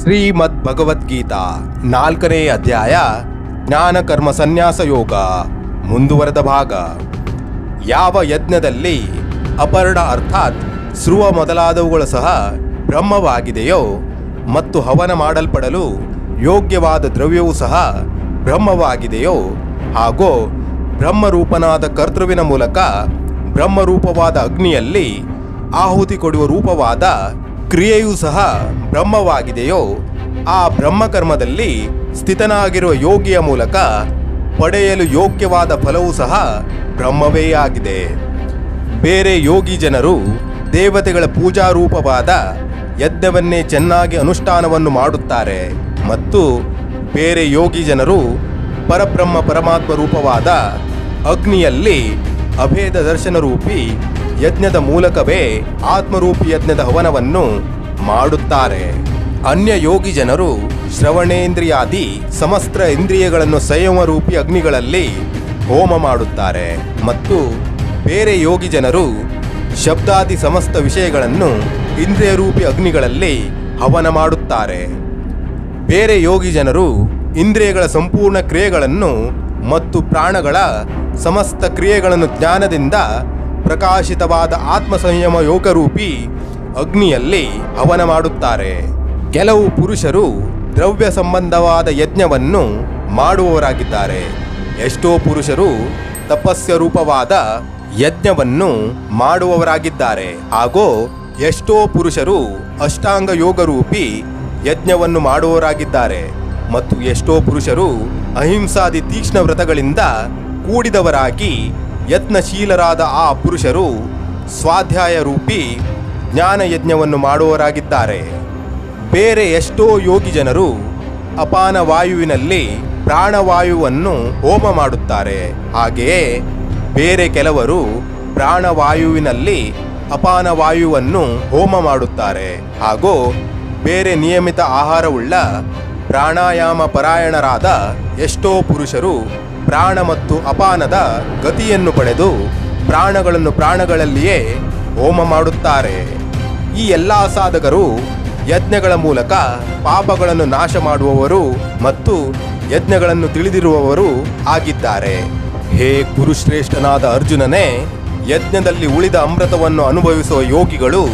ಶ್ರೀಮದ್ ಭಗವದ್ಗೀತಾ ನಾಲ್ಕನೇ ಅಧ್ಯಾಯ ಜ್ಞಾನ ಕರ್ಮ ಸನ್ಯಾಸ ಯೋಗ ಮುಂದುವರೆದ ಭಾಗ. ಯಾವ ಯಜ್ಞದಲ್ಲಿ ಅಪರ್ಣ ಅರ್ಥಾತ್ ಶ್ರುವ ಮೊದಲಾದವುಗಳು ಸಹ ಬ್ರಹ್ಮವಾಗಿದೆಯೋ ಮತ್ತು ಹವನ ಮಾಡಲ್ಪಡಲು ಯೋಗ್ಯವಾದ ದ್ರವ್ಯವೂ ಸಹ ಬ್ರಹ್ಮವಾಗಿದೆಯೋ ಹಾಗೂ ಬ್ರಹ್ಮರೂಪನಾದ ಕರ್ತೃವಿನ ಮೂಲಕ ಬ್ರಹ್ಮರೂಪವಾದ ಅಗ್ನಿಯಲ್ಲಿ ಆಹುತಿ ಕೊಡುವ ರೂಪವಾದ ಕ್ರಿಯೆಯೂ ಸಹ ಬ್ರಹ್ಮವಾಗಿದೆಯೋ, ಆ ಬ್ರಹ್ಮಕರ್ಮದಲ್ಲಿ ಸ್ಥಿತನಾಗಿರುವ ಯೋಗಿಯ ಮೂಲಕ ಪಡೆಯಲು ಯೋಗ್ಯವಾದ ಫಲವೂ ಸಹ ಬ್ರಹ್ಮವೇ ಆಗಿದೆ. ಬೇರೆ ಯೋಗಿ ಜನರು ದೇವತೆಗಳ ಪೂಜಾ ರೂಪವಾದ ಯಜ್ಞವನ್ನೇ ಚೆನ್ನಾಗಿ ಅನುಷ್ಠಾನವನ್ನು ಮಾಡುತ್ತಾರೆ ಮತ್ತು ಬೇರೆ ಯೋಗಿ ಜನರು ಪರಬ್ರಹ್ಮ ಪರಮಾತ್ಮ ರೂಪವಾದ ಅಗ್ನಿಯಲ್ಲಿ ಅಭೇದ ದರ್ಶನ ರೂಪಿ ಯಜ್ಞದ ಮೂಲಕವೇ ಆತ್ಮರೂಪಿ ಯಜ್ಞದ ಹವನವನ್ನು ಮಾಡುತ್ತಾರೆ. ಅನ್ಯ ಯೋಗಿ ಜನರು ಶ್ರವಣೇಂದ್ರಿಯಾದಿ ಸಮಸ್ತ ಇಂದ್ರಿಯಗಳನ್ನು ಸಂಯಮ ರೂಪಿ ಅಗ್ನಿಗಳಲ್ಲಿ ಹೋಮ ಮಾಡುತ್ತಾರೆ. ಮತ್ತು ಬೇರೆ ಯೋಗಿ ಜನರು ಶಬ್ದಾದಿ ಸಮಸ್ತ ವಿಷಯಗಳನ್ನು ಇಂದ್ರಿಯ ರೂಪಿ ಅಗ್ನಿಗಳಲ್ಲಿ ಹವನ ಮಾಡುತ್ತಾರೆ. ಬೇರೆ ಯೋಗಿ ಜನರು ಇಂದ್ರಿಯಗಳ ಸಂಪೂರ್ಣ ಕ್ರಿಯೆಗಳನ್ನು ಮತ್ತು ಪ್ರಾಣಗಳ ಸಮಸ್ತ ಕ್ರಿಯೆಗಳನ್ನು ಜ್ಞಾನದಿಂದ ಪ್ರಕಾಶಿತವಾದ ಆತ್ಮ ಸಂಯಮ ಯೋಗರೂಪಿ ಅಗ್ನಿಯಲ್ಲಿ ಹವನ ಮಾಡುತ್ತಾರೆ. ಕೆಲವು ಪುರುಷರು ದ್ರವ್ಯ ಸಂಬಂಧವಾದ ಯಜ್ಞವನ್ನು ಮಾಡುವವರಾಗಿದ್ದಾರೆ. ಎಷ್ಟೋ ಪುರುಷರು ತಪಸ್ಯ ರೂಪವಾದ ಯಜ್ಞವನ್ನು ಮಾಡುವವರಾಗಿದ್ದಾರೆ. ಹಾಗೂ ಎಷ್ಟೋ ಪುರುಷರು ಅಷ್ಟಾಂಗ ಯೋಗರೂಪಿ ಯಜ್ಞವನ್ನು ಮಾಡುವವರಾಗಿದ್ದಾರೆ. ಮತ್ತು ಎಷ್ಟೋ ಪುರುಷರು ಅಹಿಂಸಾದಿ ತೀಕ್ಷ್ಣ ವ್ರತಗಳಿಂದ ಕೂಡಿದವರಾಗಿ ಯತ್ನಶೀಲರಾದ ಆ ಪುರುಷರು ಸ್ವಾಧ್ಯಾಯ ರೂಪಿ ಜ್ಞಾನಯಜ್ಞವನ್ನು ಮಾಡುವವರಾಗಿದ್ದಾರೆ. ಬೇರೆ ಎಷ್ಟೋ ಯೋಗಿ ಜನರು ಅಪಾನ ವಾಯುವಿನಲ್ಲಿ ಪ್ರಾಣವಾಯುವನ್ನು ಹೋಮ ಮಾಡುತ್ತಾರೆ. ಹಾಗೆಯೇ ಬೇರೆ ಕೆಲವರು ಪ್ರಾಣವಾಯುವಿನಲ್ಲಿ ಅಪಾನ ವಾಯುವನ್ನು ಹೋಮ ಮಾಡುತ್ತಾರೆ. ಹಾಗೂ ಬೇರೆ ನಿಯಮಿತ ಆಹಾರವುಳ್ಳ ಪ್ರಾಣಾಯಾಮ ಪರಾಯಣರಾದ ಎಷ್ಟೋ ಪುರುಷರು ಪ್ರಾಣ ಮತ್ತು ಅಪಾನದ ಗತಿಯನ್ನು ಪಡೆದು ಪ್ರಾಣಗಳನ್ನು ಪ್ರಾಣಗಳಲ್ಲಿಯೇ ಹೋಮ ಮಾಡುತ್ತಾರೆ. ಈ ಎಲ್ಲ ಸಾಧಕರು ಯಜ್ಞಗಳ ಮೂಲಕ ಪಾಪಗಳನ್ನು ನಾಶ ಮಾಡುವವರು ಮತ್ತು ಯಜ್ಞಗಳನ್ನು ತಿಳಿದಿರುವವರು ಆಗಿದ್ದಾರೆ. ಹೇ ಕುರುಶ್ರೇಷ್ಠನಾದ ಅರ್ಜುನನೇ, ಯಜ್ಞದಲ್ಲಿ ಉಳಿದ ಅಮೃತವನ್ನು ಅನುಭವಿಸುವ ಯೋಗಿಗಳು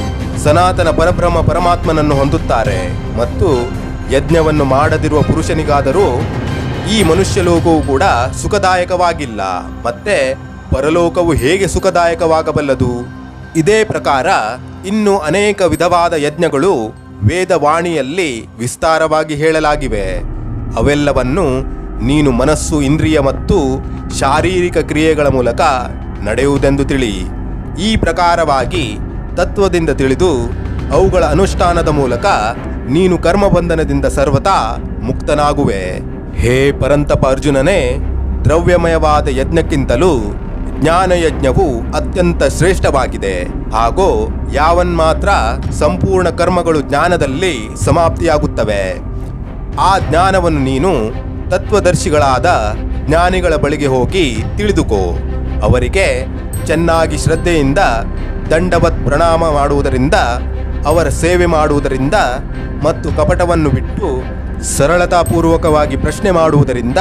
ಸನಾತನ ಪರಬ್ರಹ್ಮ ಪರಮಾತ್ಮನನ್ನು ಹೊಂದುತ್ತಾರೆ ಮತ್ತು ಯಜ್ಞವನ್ನು ಮಾಡದಿರುವ ಪುರುಷನಿಗಾದರೂ ಈ ಮನುಷ್ಯ ಲೋಕವು ಕೂಡ ಸುಖದಾಯಕವಾಗಿಲ್ಲ. ಮತ್ತೆ ಪರಲೋಕವು ಹೇಗೆ ಸುಖದಾಯಕವಾಗಬಲ್ಲದು? ಇದೇ ಪ್ರಕಾರ ಇನ್ನು ಅನೇಕ ವಿಧವಾದ ಯಜ್ಞಗಳು ವೇದವಾಣಿಯಲ್ಲಿ ವಿಸ್ತಾರವಾಗಿ ಹೇಳಲಾಗಿವೆ. ಅವೆಲ್ಲವನ್ನು ನೀನು ಮನಸ್ಸು, ಇಂದ್ರಿಯ ಮತ್ತು ಶಾರೀರಿಕ ಕ್ರಿಯೆಗಳ ಮೂಲಕ ನಡೆಯುವುದೆಂದು ತಿಳಿ. ಈ ಪ್ರಕಾರವಾಗಿ ತತ್ವದಿಂದ ತಿಳಿದು ಅವುಗಳ ಅನುಷ್ಠಾನದ ಮೂಲಕ ನೀನು ಕರ್ಮಬಂಧನದಿಂದ ಸರ್ವತಾ ಮುಕ್ತನಾಗುವೆ. ಹೇ ಪರಂತಪ ಅರ್ಜುನನೇ ದ್ರವ್ಯಮಯವಾದ ಯಜ್ಞಕ್ಕಿಂತಲೂ ಜ್ಞಾನಯಜ್ಞವು ಅತ್ಯಂತ ಶ್ರೇಷ್ಠವಾಗಿದೆ. ಹಾಗೂ ಯಾವನ್ ಮಾತ್ರ ಸಂಪೂರ್ಣ ಕರ್ಮಗಳು ಜ್ಞಾನದಲ್ಲಿ ಸಮಾಪ್ತಿಯಾಗುತ್ತವೆ. ಆ ಜ್ಞಾನವನ್ನು ನೀನು ತತ್ವದರ್ಶಿಗಳಾದ ಜ್ಞಾನಿಗಳ ಬಳಿಗೆ ಹೋಗಿ ತಿಳಿದುಕೋ. ಅವರಿಗೆ ಚೆನ್ನಾಗಿ ಶ್ರದ್ಧೆಯಿಂದ ದಂಡವತ್ ಪ್ರಣಾಮ ಮಾಡುವುದರಿಂದ, ಅವರ ಸೇವೆ ಮಾಡುವುದರಿಂದ ಮತ್ತು ಕಪಟವನ್ನು ಬಿಟ್ಟು ಸರಳತಾಪೂರ್ವಕವಾಗಿ ಪ್ರಶ್ನೆ ಮಾಡುವುದರಿಂದ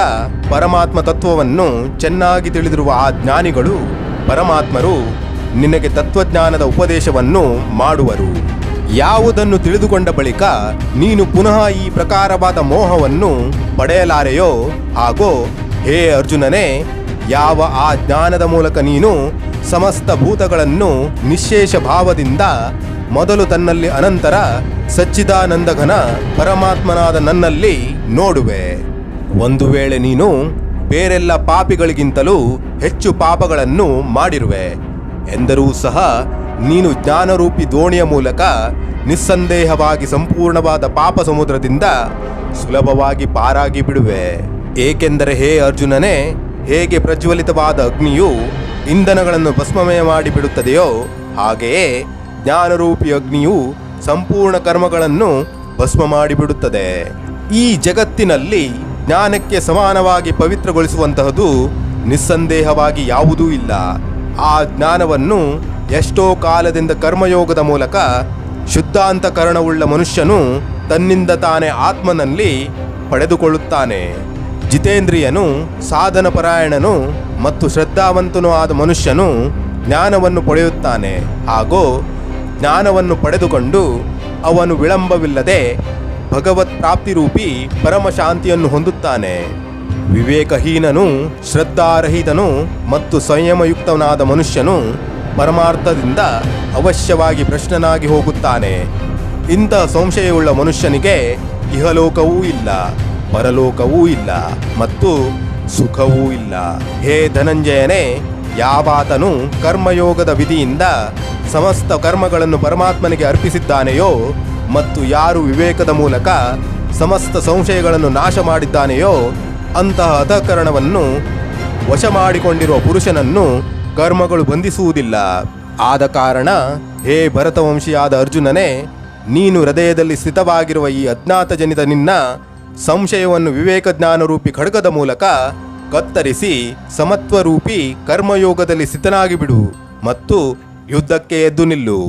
ಪರಮಾತ್ಮ ತತ್ವವನ್ನು ಚೆನ್ನಾಗಿ ತಿಳಿದಿರುವ ಆ ಜ್ಞಾನಿಗಳು ಪರಮಾತ್ಮರು ನಿನಗೆ ತತ್ವಜ್ಞಾನದ ಉಪದೇಶವನ್ನು ಮಾಡುವರು. ಯಾವುದನ್ನು ತಿಳಿದುಕೊಂಡ ಬಳಿಕ ನೀನು ಪುನಃ ಈ ಪ್ರಕಾರವಾದ ಮೋಹವನ್ನು ಪಡೆಯಲಾರೆಯೋ ಹಾಗೋ, ಹೇ ಅರ್ಜುನನೇ, ಯಾವ ಆ ಜ್ಞಾನದ ಮೂಲಕ ನೀನು ಸಮಸ್ತ ಭೂತಗಳನ್ನು ನಿಶೇಷ ಭಾವದಿಂದ ಮೊದಲು ತನ್ನಲ್ಲಿ ಅನಂತರ ಸಚ್ಚಿದಾನಂದಘನ ಪರಮಾತ್ಮನಾದ ನನ್ನಲ್ಲಿ ನೋಡುವೆ. ಒಂದು ವೇಳೆ ನೀನು ಬೇರೆಲ್ಲ ಪಾಪಿಗಳಿಗಿಂತಲೂ ಹೆಚ್ಚು ಪಾಪಗಳನ್ನು ಮಾಡಿರುವೆ. ಎಂದರೂ ಸಹ ನೀನು ಜ್ಞಾನರೂಪಿ ದೋಣಿಯ ಮೂಲಕ ನಿಸ್ಸಂದೇಹವಾಗಿ ಸಂಪೂರ್ಣವಾದ ಪಾಪ ಸಮುದ್ರದಿಂದ ಸುಲಭವಾಗಿ ಪಾರಾಗಿ ಬಿಡುವೆ. ಏಕೆಂದರೆ ಹೇ ಅರ್ಜುನನೇ, ಹೇಗೆ ಪ್ರಜ್ವಲಿತವಾದ ಅಗ್ನಿಯು ಇಂಧನಗಳನ್ನು ಭಸ್ಮಮಯ ಮಾಡಿಬಿಡುತ್ತದೆಯೋ ಹಾಗೆಯೇ ಜ್ಞಾನರೂಪಿ ಅಗ್ನಿಯು ಸಂಪೂರ್ಣ ಕರ್ಮಗಳನ್ನು ಭಸ್ಮ ಮಾಡಿಬಿಡುತ್ತದೆ. ಈ ಜಗತ್ತಿನಲ್ಲಿ ಜ್ಞಾನಕ್ಕೆ ಸಮಾನವಾಗಿ ಪವಿತ್ರಗೊಳಿಸುವಂತಹದು ನಿಸ್ಸಂದೇಹವಾಗಿ ಯಾವುದೂ ಇಲ್ಲ. ಆ ಜ್ಞಾನವನ್ನು ಎಷ್ಟೋ ಕಾಲದಿಂದ ಕರ್ಮಯೋಗದ ಮೂಲಕ ಶುದ್ಧಾಂತಕರಣವುಳ್ಳ ಮನುಷ್ಯನು ತನ್ನಿಂದ ತಾನೇ ಆತ್ಮನಲ್ಲಿ ಪಡೆದುಕೊಳ್ಳುತ್ತಾನೆ. ಜಿತೇಂದ್ರಿಯನು ಸಾಧನ ಪರಾಯಣನು ಮತ್ತು ಶ್ರದ್ಧಾವಂತನೂ ಆದ ಮನುಷ್ಯನು ಜ್ಞಾನವನ್ನು ಪಡೆಯುತ್ತಾನೆ. ಹಾಗೂ ಜ್ಞಾನವನ್ನು ಪಡೆದುಕೊಂಡು ಅವನು ವಿಳಂಬವಿಲ್ಲದೆ ಭಗವತ್ ಪ್ರಾಪ್ತಿರೂಪಿ ಪರಮ ಶಾಂತಿಯನ್ನು ಹೊಂದುತ್ತಾನೆ. ವಿವೇಕಹೀನನು, ಶ್ರದ್ಧಾರಹಿತನು ಮತ್ತು ಸಂಯಮಯುಕ್ತನಾದ ಮನುಷ್ಯನು ಪರಮಾರ್ಥದಿಂದ ಅವಶ್ಯವಾಗಿ ಪ್ರಶ್ನನಾಗಿ ಹೋಗುತ್ತಾನೆ. ಇಂಥ ಸಂಶಯವುಳ್ಳ ಮನುಷ್ಯನಿಗೆ ಇಹಲೋಕವೂ ಇಲ್ಲ, ಪರಲೋಕವೂ ಇಲ್ಲ ಮತ್ತು ಸುಖವೂ ಇಲ್ಲ. ಹೇ ಧನಂಜಯನೇ ಯಾವಾತನು ಕರ್ಮಯೋಗದ ವಿಧಿಯಿಂದ ಸಮಸ್ತ ಕರ್ಮಗಳನ್ನು ಪರಮಾತ್ಮನಿಗೆ ಅರ್ಪಿಸಿದ್ದಾನೆಯೋ ಮತ್ತು ಯಾರು ವಿವೇಕದ ಮೂಲಕ ಸಮಸ್ತ ಸಂಶಯಗಳನ್ನು ನಾಶ ಮಾಡಿದ್ದಾನೆಯೋ ಅಂತಹ ಅಧಕರಣವನ್ನು ವಶ ಮಾಡಿಕೊಂಡಿರುವ ಪುರುಷನನ್ನು ಕರ್ಮಗಳು ಬಂಧಿಸುವುದಿಲ್ಲ. ಆದ ಕಾರಣ ಹೇ ಭರತವಂಶಿಯಾದ ಅರ್ಜುನನೇ, ನೀನು ಹೃದಯದಲ್ಲಿ ಸ್ಥಿತವಾಗಿರುವ ಈ ಅಜ್ಞಾತ ಜನಿತ ನಿನ್ನ ಸಂಶಯವನ್ನು ವಿವೇಕ ಜ್ಞಾನರೂಪಿ ಖಡ್ಗದ ಮೂಲಕ ಕತ್ತರಿಸಿ ಸಮತ್ವರೂಪಿ ಕರ್ಮಯೋಗದಲ್ಲಿ ಸ್ಥಿತನಾಗಿ ಬಿಡು ಮತ್ತು ಯುದ್ಧಕ್ಕೆ ಎದ್ದು ನಿಲ್ಲು.